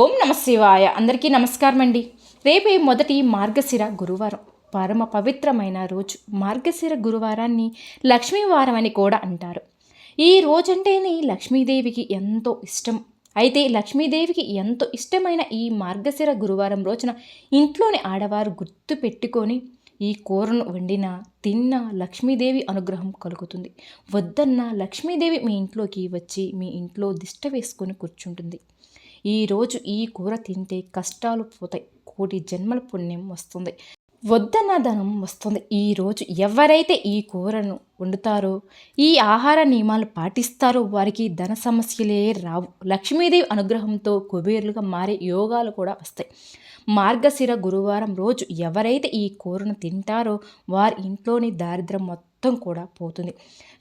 ఓం నమ శివాయ. అందరికీ నమస్కారం అండి రేపే మొదటి మార్గశిర గురువారం. పరమ పవిత్రమైన రోజు. మార్గశిర గురువారాన్ని లక్ష్మీవారం అని కూడా అంటారు. ఈ రోజంటేనే లక్ష్మీదేవికి ఎంతో ఇష్టం. అయితే లక్ష్మీదేవికి ఎంతో ఇష్టమైన ఈ మార్గశిర గురువారం రోజున ఇంట్లోని ఆడవారు గుర్తు పెట్టుకొని ఈ కూరను వండిన తిన్న లక్ష్మీదేవి అనుగ్రహం కలుగుతుంది. వద్దన్న లక్ష్మీదేవి మీ ఇంట్లోకి వచ్చి మీ ఇంట్లో దిష్ట వేసుకొని కూర్చుంటుంది. ఈరోజు ఈ కూర తింటే కష్టాలు పోతాయి. కోటి జన్మల పుణ్యం వస్తుంది. వద్దన్న ధనం వస్తుంది ఈరోజు ఎవరైతే ఈ కూరను వండుతారో ఈ ఆహార నియమాలు పాటిస్తారో వారికి ధన సమస్యలే రావు. లక్ష్మీదేవి అనుగ్రహంతో కుబేరులుగా మారే యోగాలు కూడా వస్తాయి. మార్గశిర గురువారం రోజు ఎవరైతే ఈ కూరను తింటారో వారి ఇంట్లోని దారిద్రం మొత్తం కూడా పోతుంది.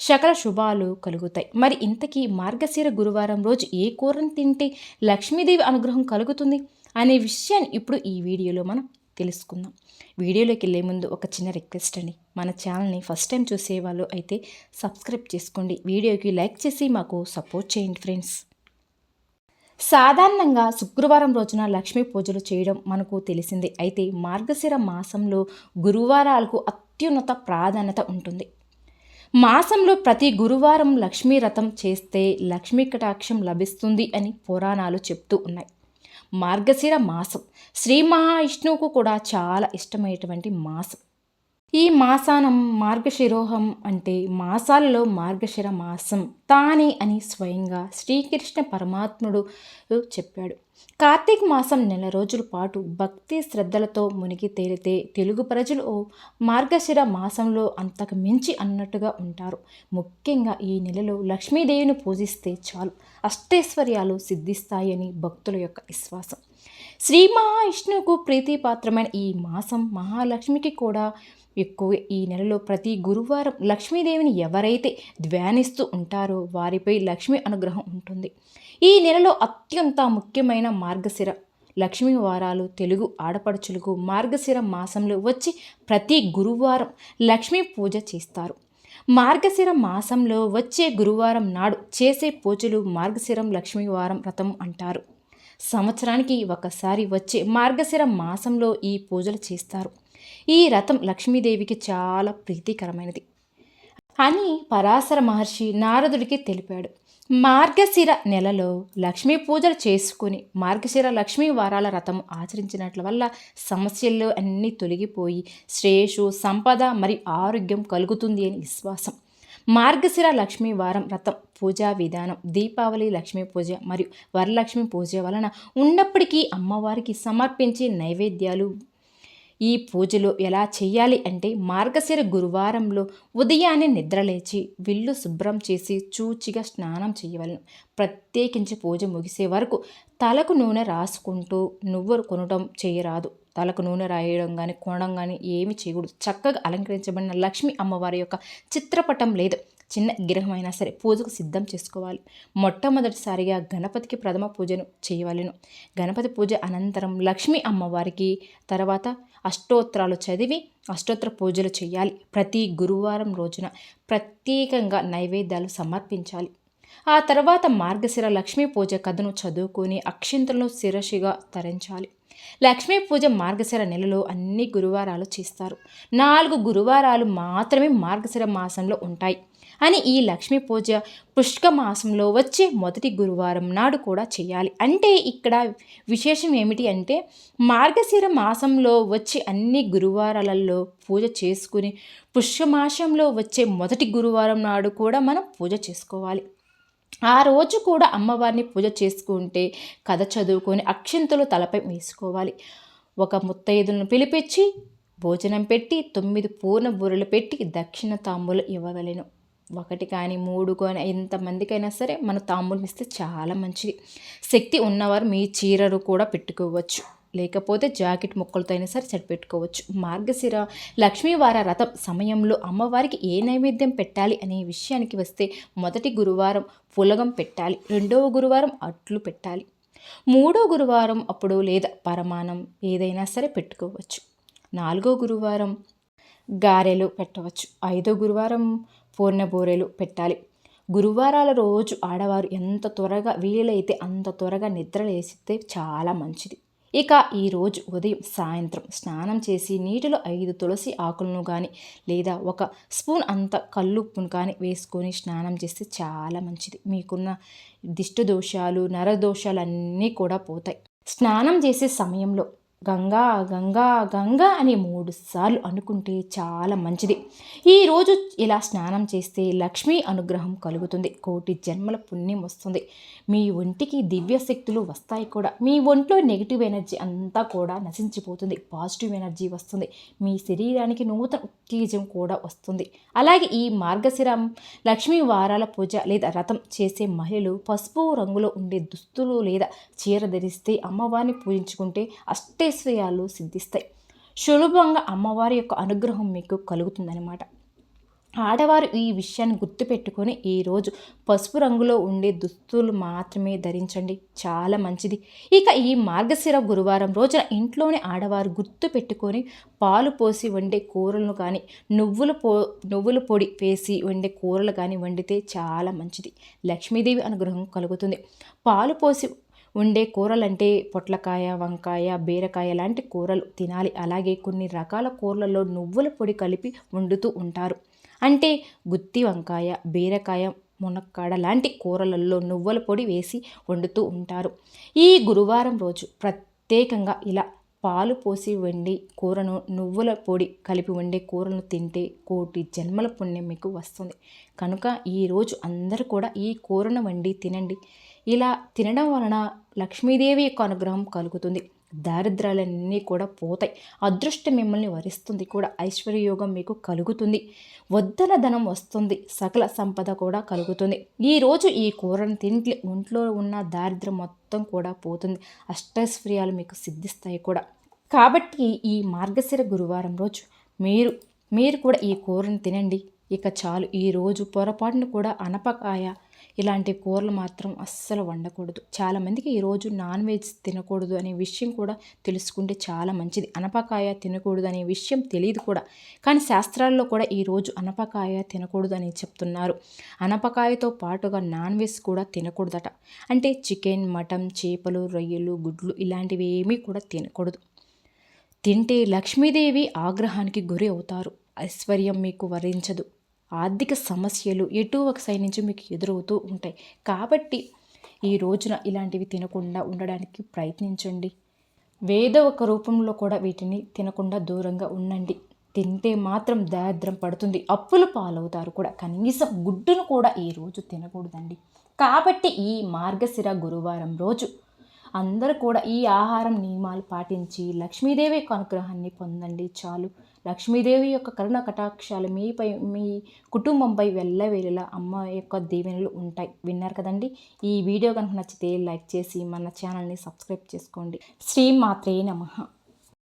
సకల శుభాలు కలుగుతాయి. మరి ఇంతకీ మార్గశిర గురువారం రోజు ఏ కూరను తింటే లక్ష్మీదేవి అనుగ్రహం కలుగుతుంది? అనే విషయాన్ని ఇప్పుడు ఈ వీడియోలో మనం తెలుసుకుందాం. వీడియోలోకి వెళ్ళే ముందు ఒక చిన్న రిక్వెస్ట్ అండి. మన ఛానల్ని ఫస్ట్ టైం చూసే వాళ్ళు అయితే సబ్స్క్రైబ్ చేసుకోండి. వీడియోకి లైక్ చేసి మాకు సపోర్ట్ చేయండి ఫ్రెండ్స్. సాధారణంగా శుక్రవారం రోజున లక్ష్మీ పూజలు చేయడం మనకు తెలిసిందే. అయితే మార్గశిర మాసంలో గురువారాలకు అత్యున్నత ప్రాధాన్యత ఉంటుంది. మాసంలో ప్రతి గురువారం లక్ష్మీ రథం చేస్తే లక్ష్మీ కటాక్షం లభిస్తుంది అని పురాణాలు చెప్తూ ఉన్నాయి. మార్గశిర మాసం. శ్రీ మహావిష్ణువుకు కూడా చాలా ఇష్టమైనటువంటి మాసం. ఈ మాసానం మార్గశిరోహం అంటే మాసాలలో మార్గశిర మాసం తానే అని స్వయంగా శ్రీకృష్ణ పరమాత్ముడు చెప్పాడు. కార్తీక మాసం నెల రోజుల పాటు భక్తి శ్రద్ధలతో మునిగి తేలితే తెలుగు ప్రజలు మార్గశిర మాసంలో అంతకు మించి అన్నట్టుగా ఉంటారు. ముఖ్యంగా ఈ నెలలో లక్ష్మీదేవిని పూజిస్తే చాలు అష్టైశ్వర్యాలు సిద్ధిస్తాయని భక్తుల యొక్క విశ్వాసం. శ్రీ మహావిష్ణువుకు ప్రీతిపాత్రమైన ఈ మాసం మహాలక్ష్మికి కూడా ఎక్కువ ఈ నెలలో ప్రతి గురువారం లక్ష్మీదేవిని ఎవరైతే ధ్యానిస్తూ ఉంటారో వారిపై లక్ష్మి అనుగ్రహం ఉంటుంది. ఈ నెలలో అత్యంత ముఖ్యమైన మార్గశిర లక్ష్మీ వారాలు తెలుగు ఆడపడుచులకు మార్గశిర మాసంలో వచ్చి ప్రతి గురువారం లక్ష్మీ పూజ చేస్తారు. మార్గశిర మాసంలో వచ్చే గురువారం నాడు చేసే పూజలు మార్గశిరం లక్ష్మీవారం వ్రతం అంటారు. సంవత్సరానికి ఒకసారి వచ్చే మార్గశిర మాసంలో ఈ పూజలు చేస్తారు. ఈ రథం లక్ష్మీదేవికి చాలా ప్రీతికరమైనది. అని పరాశర మహర్షి నారదుడికి తెలిపాడు. మార్గశిర నెలలో లక్ష్మీ పూజలు చేసుకుని మార్గశిర లక్ష్మీ వారాల రథం ఆచరించినట్ల వల్ల సమస్యల్లో అన్నీ తొలగిపోయి శ్రేషు సంపద మరి ఆరోగ్యం కలుగుతుంది అని విశ్వాసం. మార్గశిర లక్ష్మీ వారం వ్రతం పూజా విధానం దీపావళి లక్ష్మీ పూజ మరియు వరలక్ష్మి పూజ వలన ఉన్నప్పటికీ అమ్మవారికి సమర్పించే నైవేద్యాలు ఈ పూజలు ఎలా చేయాలి అంటే మార్గశిర గురువారంలో ఉదయాన్నే నిద్రలేచి విల్లు శుభ్రం చేసి చూచిగా స్నానం చేయవలను. ప్రత్యేకించి పూజ ముగిసే వరకు తలకు నూనె రాసుకుంటూ నువ్వులు కొనడం చేయరాదు. తలకు నూనె రాయడం కానీ కొనడం కానీ ఏమి చేయకూడదు. చక్కగా అలంకరించబడిన లక్ష్మి అమ్మవారి యొక్క చిత్రపటం లేదు. చిన్న విగ్రహం అయినా సరే పూజకు సిద్ధం చేసుకోవాలి. మొట్టమొదటిసారిగా గణపతికి ప్రథమ పూజను చేయవలను. గణపతి పూజ అనంతరం లక్ష్మీ అమ్మవారికి తర్వాత అష్టోత్తరాలు చదివి అష్టోత్తర పూజలు చేయాలి. ప్రతి గురువారం రోజున ప్రత్యేకంగా నైవేద్యాలు సమర్పించాలి. ఆ తర్వాత మార్గశిర లక్ష్మీ పూజ కథను చదువుకొని అక్షింతలను శిరసిగా తరించాలి. లక్ష్మీ పూజ మార్గశిర నెలలో అన్ని గురువారాలు చేస్తారు. నాలుగు గురువారాలు మాత్రమే మార్గశిర మాసంలో ఉంటాయి. అని ఈ లక్ష్మీ పూజ పుష్క మాసంలో వచ్చే మొదటి గురువారం నాడు కూడా చేయాలి. అంటే ఇక్కడ విశేషం ఏమిటి అంటే మార్గశిర మాసంలో వచ్చే అన్ని గురువారాలలో పూజ చేసుకుని పుష్యమాసంలో వచ్చే మొదటి గురువారం నాడు కూడా మనం పూజ చేసుకోవాలి. ఆ రోజు కూడా అమ్మవారిని పూజ చేసుకుంటే కథ చదువుకొని అక్షింతలు తలపై వేసుకోవాలి. ఒక ముత్తైదులను పిలిపించి భోజనం పెట్టి తొమ్మిది పూర్ణ బూరెలు పెట్టి దక్షిణ తాంబూలు ఇవ్వగలను ఒకటి కానీ మూడు కానీ ఎంతమందికైనా సరే మన తాంబూలం ఇస్తే చాలా మంచిది. శక్తి ఉన్నవారు మీ చీరలు కూడా పెట్టుకోవచ్చు. లేకపోతే జాకెట్ ముక్కలతో అయినా సరే సెట్ మార్గశిర లక్ష్మీవార రథం సమయంలో అమ్మవారికి ఏ నైవేద్యం పెట్టాలి అనే విషయానికి వస్తే మొదటి గురువారం పులగం పెట్టాలి రెండవ గురువారం అట్లు పెట్టాలి మూడో గురువారం అప్పుడు లేదా పరమాణం ఏదైనా సరే పెట్టుకోవచ్చు నాలుగో గురువారం గారెలు పెట్టవచ్చు ఐదో గురువారం పూర్ణబూరెలు పెట్టాలి. గురువారాల రోజు ఆడవారు ఎంత త్వరగా వీలైతే అంత త్వరగా నిద్రలేస్తే చాలా మంచిది. ఇక ఈరోజు ఉదయం సాయంత్రం స్నానం చేసి నీటిలో ఐదు తులసి ఆకులను కానీ లేదా ఒక స్పూన్ అంత కల్లుప్పును కానీ వేసుకొని స్నానం చేస్తే చాలా మంచిది. మీకున్న దిష్టి దోషాలు నరదోషాలు అన్నీ కూడా పోతాయి. స్నానం చేసే సమయంలో గంగా గంగా గంగా అని మూడు సార్లు అనుకుంటే చాలా మంచిది. ఈరోజు ఇలా స్నానం చేస్తే లక్ష్మీ అనుగ్రహం కలుగుతుంది. కోటి జన్మల పుణ్యం వస్తుంది. మీ ఒంటికి దివ్య శక్తులు వస్తాయి కూడా. మీ ఒంట్లో నెగిటివ్ ఎనర్జీ అంతా కూడా నశించిపోతుంది. పాజిటివ్ ఎనర్జీ వస్తుంది. మీ శరీరానికి నూతన ఉత్తేజం కూడా వస్తుంది. అలాగే ఈ మార్గశిరం లక్ష్మీ వారాల పూజ లేదా రథం చేసే మహిళలు పసుపు రంగులో ఉండే దుస్తులు లేదా చీర ధరిస్తే అమ్మవారిని పూజించుకుంటే అష్టే అష్టైశ్వర్యాలు సిద్ధిస్తాయి. సులభంగా అమ్మవారి యొక్క అనుగ్రహం మీకు కలుగుతుందన్నమాట. ఆడవారు ఈ విషయాన్ని గుర్తుపెట్టుకొని ఈరోజు పసుపు రంగులో ఉండే దుస్తులు మాత్రమే ధరించండి. చాలా మంచిది. ఇక ఈ మార్గశిర గురువారం రోజున ఇంట్లోనే ఆడవారు గుర్తు పెట్టుకొని పాలు పోసి వండే కూరలను కానీ నువ్వుల పో నువ్వుల పొడి వేసి వండే కూరలు కానీ వండితే చాలా మంచిది. లక్ష్మీదేవి అనుగ్రహం కలుగుతుంది. పాలు పోసి ఉండే కూరలంటే పొట్లకాయ వంకాయ బీరకాయ లాంటి కూరలు తినాలి. అలాగే కొన్ని రకాల కూరలలో నువ్వుల పొడి కలిపి వండుతూ ఉంటారు. అంటే గుత్తి వంకాయ బీరకాయ మునక్కాడ లాంటి కూరలలో నువ్వుల పొడి వేసి వండుతూ ఉంటారు. ఈ గురువారం రోజు ప్రత్యేకంగా ఇలా పాలు పోసి వండి కూరను నువ్వుల పొడి కలిపి వండే కూరను తింటే కోటి జన్మల పుణ్యం మీకు వస్తుంది. కనుక ఈరోజు అందరూ కూడా ఈ కూరను వండి తినండి. ఇలా తినడం వలన లక్ష్మీదేవి యొక్క అనుగ్రహం కలుగుతుంది. దారిద్రాలన్నీ కూడా పోతాయి. అదృష్టం మిమ్మల్ని వరిస్తుంది కూడా. ఐశ్వర్యయోగం మీకు కలుగుతుంది. వద్దల ధనం వస్తుంది. సకల సంపద కూడా కలుగుతుంది. ఈరోజు ఈ కూరను తింటే ఒంట్లో ఉన్న దారిద్రం మొత్తం కూడా పోతుంది. అష్టైశ్వర్యాలు మీకు సిద్ధిస్తాయి కూడా. కాబట్టి ఈ మార్గశిర గురువారం రోజు మీరు మీరు కూడా ఈ కూరను తినండి. ఇక చాలు. ఈరోజు పొరపాటును కూడా అనపకాయ ఇలాంటి కూరలు మాత్రం అస్సలు వండకూడదు. చాలామందికి ఈరోజు నాన్ వెజ్ తినకూడదు అనే విషయం కూడా తెలుసుకుంటే చాలా మంచిది. అనపకాయ తినకూడదు అనే విషయం తెలియదు కూడా. కానీ శాస్త్రాల్లో కూడా ఈరోజు అనపకాయ తినకూడదు అని చెప్తున్నారు. అనపకాయతో పాటుగా నాన్ వెజ్ కూడా తినకూడదట. అంటే చికెన్ మటన్ చేపలు రొయ్యలు గుడ్లు ఇలాంటివి ఏమీ కూడా తినకూడదు. తింటే లక్ష్మీదేవి ఆగ్రహానికి గురి అవుతారు. ఐశ్వర్యం మీకు వరించదు. ఆర్థిక సమస్యలు ఎటో ఒక సైడ్ నుంచి మీకు ఎదురవుతూ ఉంటాయి. కాబట్టి ఈ రోజున ఇలాంటివి తినకుండా ఉండడానికి ప్రయత్నించండి. వేద ఒక రూపంలో కూడా వీటిని తినకుండా దూరంగా ఉండండి. తింటే మాత్రం దారిద్రం పడుతుంది. అప్పులు పాలవుతారు కూడా. కనీసం గుడ్డును కూడా ఈ రోజు తినకూడదండి. కాబట్టి ఈ మార్గశిర గురువారం రోజు అందరూ కూడా ఈ ఆహారం నియమాలు పాటించి లక్ష్మీదేవి యొక్క అనుగ్రహాన్ని పొందండి చాలు. లక్ష్మీదేవి యొక్క కరుణ కటాక్షాలు మీపై మీ కుటుంబంపై వెళ్ళవేళలా అమ్మ యొక్క దీవెనలు ఉంటాయి. విన్నారు కదండి? ఈ వీడియో కనుక నచ్చితే లైక్ చేసి మన ఛానల్ని సబ్స్క్రైబ్ చేసుకోండి. శ్రీ మాత్రే నమః.